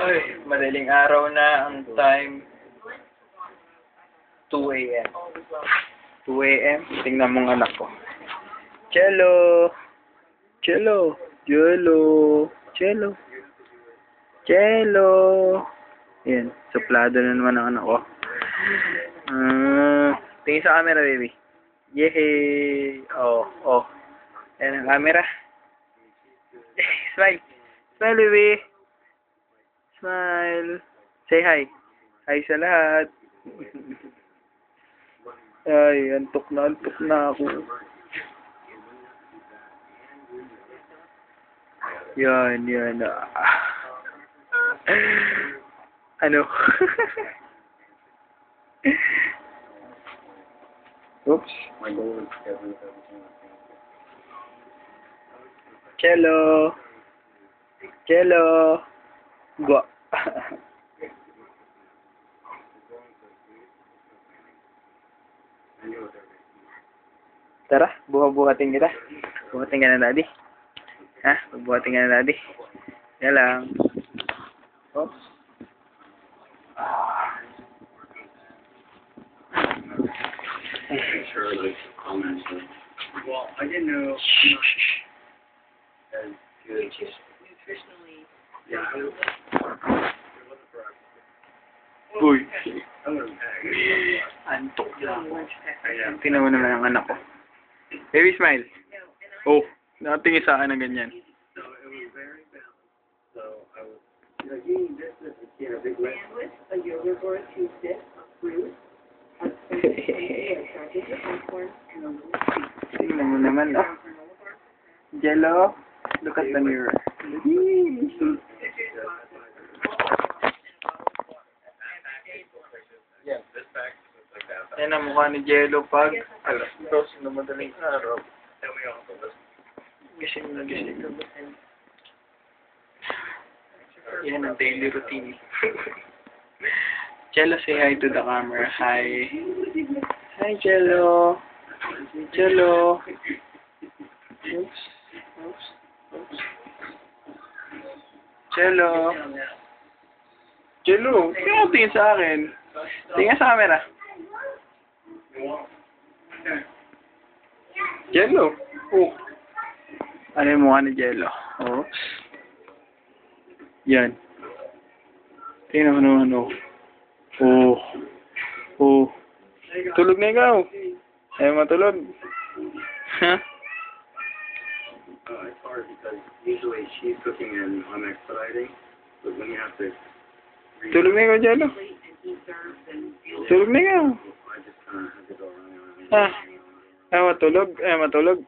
Ay, madaling araw na ang time. 2 a.m. 2 a.m. Tingnan mong anak ko. Cello! Cello! Cello! Cello! Cello! Yan, suplado na naman ang anak ko. Ah, tingin sa camera, baby. Yehey! Oh, oh. Yan ang camera. Smile! Smile, baby! Smile. Say hi. Hi sa lahat. Ay, antok na antok na ako. Yan, yan. ah. ano? Oops. Cello. Cello. Gwa. Tara, buha-buhatin kita. Buhatin ka na, daddy. Ha? Buhatin ka na, daddy. Yan lang. Oops. Well, I didn't know. Shh, shh, shh. As good. nutritionally. Yeah, Antok na. Tingnan mo naman ang anak ko. Baby, smile. Oh, nakatingin sa akin ng ganyan. Tingnan mo naman, oh. Jello, look at the mirror. Yan. This back looks like that. Yan ang mukha ni Jello pag alas dos na madaling araw. Gising na gising na ba? Yan ang daily routine. Jello, say hi to the camera. Hi. Hi, Jello. Jello. Oops. Oops. Oops. Jello. Jello, mo tingin sa akin. Tingin sa camera. Jello. Oh. Ano yung mukha ni Jello? Oops. Yan. Tingnan mo naman, oh. Oh. Oh. Tulog na ikaw. Ayaw matulog. Ha? Uh, it's hard because usually she's cooking and I'm expediting, but when you have to. Tulog na ikaw, Jello. Tulog na around. Ah. Ayaw matulog. Ayaw matulog.